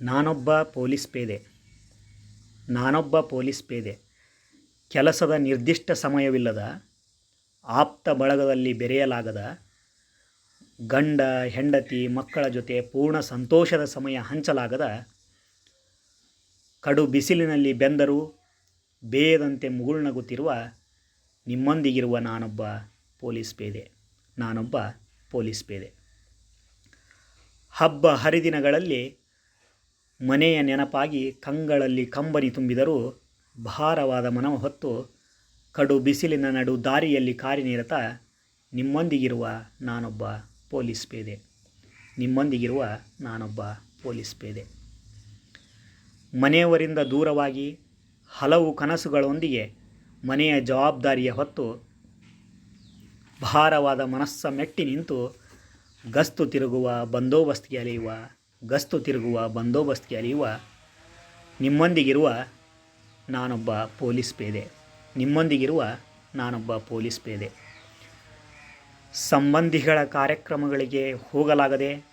ನಾನೊಬ್ಬ ಪೊಲೀಸ್ ಪೇದೆ. ನಾನೊಬ್ಬ ಪೊಲೀಸ್ ಪೇದೆ. ಕೆಲಸದ ನಿರ್ದಿಷ್ಟ ಸಮಯವಿಲ್ಲದ, ಆಪ್ತ ಬಳಗದಲ್ಲಿ ಬೆರೆಯಲಾಗದ, ಗಂಡ, ಹೆಂಡತಿ, ಮಕ್ಕಳ ಜೊತೆ ಪೂರ್ಣ ಸಂತೋಷದ ಸಮಯ ಹಂಚಲಾಗದ, ಕಡು ಬಿಸಿಲಿನಲ್ಲಿ ಬೆಂದರೂ ಬೇಯದಂತೆ ಮುಗುಳ್ನಗುತ್ತಿರುವ ನಿಮ್ಮೊಂದಿಗಿರುವ ನಾನೊಬ್ಬ ಪೊಲೀಸ್ ಪೇದೆ. ನಾನೊಬ್ಬ ಪೊಲೀಸ್ ಪೇದೆ. ಹಬ್ಬ ಹರಿದಿನಗಳಲ್ಲಿ ಮನೆಯ ನೆನಪಾಗಿ ಕಂಗಳಲ್ಲಿ ಕಂಬನಿ ತುಂಬಿದರೂ ಭಾರವಾದ ಮನವ ಹೊತ್ತು ಕಡು ಬಿಸಿಲಿನ ನಡು ದಾರಿಯಲ್ಲಿ ಕಾರ್ಯನಿರತ ನಿಮ್ಮೊಂದಿಗಿರುವ ನಾನೊಬ್ಬ ಪೊಲೀಸ್ ಪೇದೆ. ನಿಮ್ಮೊಂದಿಗಿರುವ ನಾನೊಬ್ಬ ಪೊಲೀಸ್ ಪೇದೆ. ಮನೆಯವರಿಂದ ದೂರವಾಗಿ ಹಲವು ಕನಸುಗಳೊಂದಿಗೆ ಮನೆಯ ಜವಾಬ್ದಾರಿಯ ಹೊತ್ತು ಭಾರವಾದ ಮನಸ್ಸ ಮೆಟ್ಟಿ ನಿಂತು ಗಸ್ತು ತಿರುಗುವ ಬಂದೋಬಸ್ತಿಗೆ ಅಲೆಯುವ ಗಸ್ತು ತಿರುಗುವ ಬಂದೋಬಸ್ತ್ಗೆ ಅಲಿಯುವ ನಿಮ್ಮೊಂದಿಗಿರುವ ನಾನೊಬ್ಬ ಪೊಲೀಸ್ ಪೇದೆ. ನಿಮ್ಮೊಂದಿಗಿರುವ ನಾನೊಬ್ಬ ಪೊಲೀಸ್ ಪೇದೆ. ಸಂಬಂಧಿಗಳ ಕಾರ್ಯಕ್ರಮಗಳಿಗೆ ಹೋಗಲಾಗದೆ,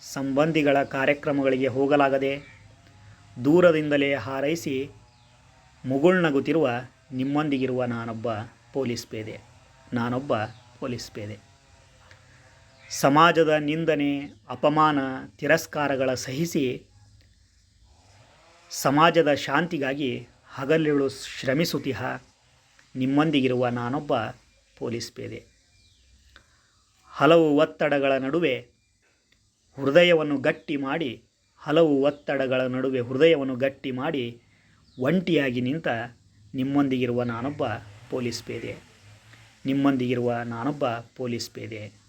ಸಂಬಂಧಿಗಳ ಕಾರ್ಯಕ್ರಮಗಳಿಗೆ ಹೋಗಲಾಗದೆ, ದೂರದಿಂದಲೇ ಹಾರೈಸಿ ಮುಗುಳ್ನಗುತ್ತಿರುವ ನಿಮ್ಮೊಂದಿಗಿರುವ ನಾನೊಬ್ಬ ಪೊಲೀಸ್ ಪೇದೆ. ನಾನೊಬ್ಬ ಪೊಲೀಸ್ ಪೇದೆ. ಸಮಾಜದ ನಿಂದನೆ, ಅಪಮಾನ, ತಿರಸ್ಕಾರಗಳ ಸಹಿಸಿ ಸಮಾಜದ ಶಾಂತಿಗಾಗಿ ಹಗಲಿರುಳು ಶ್ರಮಿಸುತ್ತಿಹ ನಿಮ್ಮೊಂದಿಗಿರುವ ನಾನೊಬ್ಬ ಪೊಲೀಸ್ ಪೇದೆ. ಹಲವು ಒತ್ತಡಗಳ ನಡುವೆ ಹೃದಯವನ್ನು ಗಟ್ಟಿ ಮಾಡಿ, ಹಲವು ಒತ್ತಡಗಳ ನಡುವೆ ಹೃದಯವನ್ನು ಗಟ್ಟಿ ಮಾಡಿ ಒಂಟಿಯಾಗಿ ನಿಂತ ನಿಮ್ಮೊಂದಿಗಿರುವ ನಾನೊಬ್ಬ ಪೊಲೀಸ್ ಪೇದೆ. ನಿಮ್ಮೊಂದಿಗಿರುವ ನಾನೊಬ್ಬ ಪೊಲೀಸ್ ಪೇದೆ.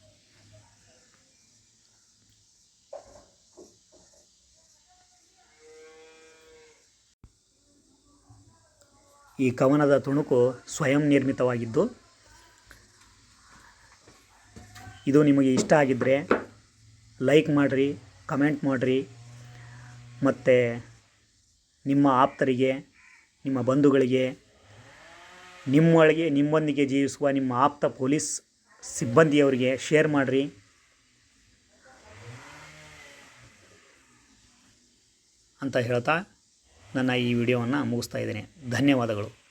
ಈ ಕವನದ ತುಣುಕು ಸ್ವಯಂ ನಿರ್ಮಿತವಾಗಿದ್ದು, ಇದು ನಿಮಗೆ ಇಷ್ಟ ಆಗಿದ್ದರೆ ಲೈಕ್ ಮಾಡಿರಿ, ಕಮೆಂಟ್ ಮಾಡಿರಿ, ಮತ್ತು ನಿಮ್ಮ ಆಪ್ತರಿಗೆ, ನಿಮ್ಮ ಬಂಧುಗಳಿಗೆ, ನಿಮ್ಮೊಳಗೆ, ನಿಮ್ಮೊಂದಿಗೆ ಜೀವಿಸುವ ನಿಮ್ಮ ಆಪ್ತ ಪೊಲೀಸ್ ಸಿಬ್ಬಂದಿಯವರಿಗೆ ಶೇರ್ ಮಾಡಿರಿ. ಅಂತ ಹೇಳ್ತಾ ನನ್ನ ಈ ವಿಡಿಯೋವನ್ನು ಮುಗಿಸ್ತಾ ಇದ್ದೇನೆ. ಧನ್ಯವಾದಗಳು.